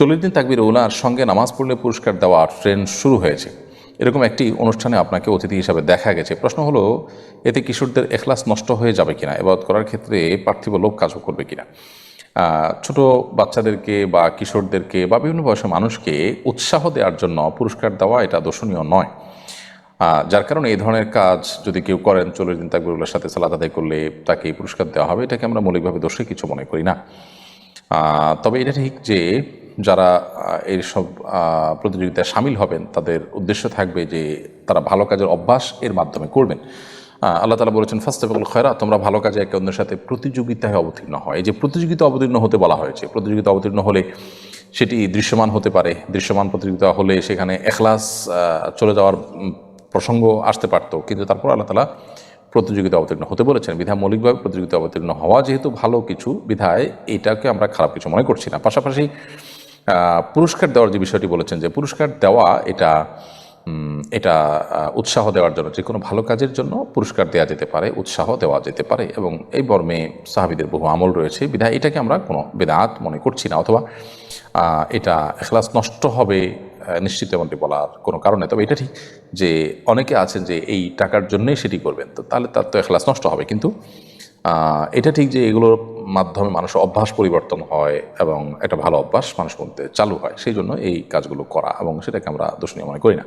চল্লিশ দিন তাকবির উলার সঙ্গে নামাজ পড়লে পুরস্কার দেওয়া ট্রেন্ড শুরু হয়েছে। এরকম একটি অনুষ্ঠানে আপনাকে অতিথি হিসাবে দেখা গেছে। প্রশ্ন হলো, এতে কিশোরদের এখলাস নষ্ট হয়ে যাবে কিনা? এবাদত করার ক্ষেত্রে পার্থিব লোক কাজও করবে কিনা? ছোট বাচ্চাদেরকে বা কিশোরদেরকে বা বিভিন্ন বয়সের মানুষকে উৎসাহ দেওয়ার জন্য পুরস্কার দেওয়া এটা দর্শনীয় নয়। যার কারণে এই ধরনের কাজ যদি কেউ করেন, চল্লিশ দিন তাকবিরুল্লার সাথে সালাত আদায় করলে তাকে পুরস্কার দেওয়া হবে, এটাকে আমরা মৌলিকভাবে দোষে কিছু মনে করি না। তবে এটা ঠিক যে যারা আহ, এইসব আহ, প্রতিযোগিতায় সামিল হবেন তাদের উদ্দেশ্য থাকবে যে তারা ভালো কাজের অভ্যাস এর মাধ্যমে করবেন। আল্লাহ তালা বলেছেন ফার্স্ট অফ অল খয়রা তোমরা ভালো কাজে একে অন্যের সাথে প্রতিযোগিতায় অবতীর্ণ হয়। এই যে প্রতিযোগিতা অবতীর্ণ হতে বলা হয়েছে প্রতিযোগিতা অবতীর্ণ হলে সেটি দৃশ্যমান হতে পারে। দৃশ্যমান প্রতিযোগিতা হলে সেখানে এখলাস চলে যাওয়ার প্রসঙ্গ আসতে পারতো। কিন্তু তারপর আল্লাহ তালা প্রতিযোগিতা অবতীর্ণ হতে বলেছেন বিধায় মৌলিকভাবে প্রতিযোগিতা অবতীর্ণ হওয়া যেহেতু ভালো কিছু বিধায় এটাকে আমরা খারাপ কিছু মনে করছি না। পাশাপাশি পুরস্কার দেওয়ার যে বিষয়টি বলেছেন যে পুরস্কার দেওয়া এটা এটা উৎসাহ দেওয়ার জন্য, যে কোনো ভালো কাজের জন্য পুরস্কার দেওয়া যেতে পারে, উৎসাহ দেওয়া যেতে পারে এবং এই বর্মে সাহাবিদের বহু আমল রয়েছে। বিধায় এটাকে আমরা কোনো বেদাত মনে করছি না অথবা এটা এখলাস নষ্ট হবে নিশ্চিত এমনটি বলার কোনো কারণে তবে এটা ঠিক যে অনেকে আছেন যে এই টাকার জন্যই সেটি করবেন, তো তাহলে তার তো এখলাস নষ্ট হবে। কিন্তু এটা ঠিক যে এগুলোর মাধ্যমে মানুষের অভ্যাস পরিবর্তন হয় এবং একটা ভালো অভ্যাস মানুষ মধ্যে চালু হয়, সেই জন্য এই কাজগুলো করা এবং সেটাকে আমরা দোষণীয় মনে করি না।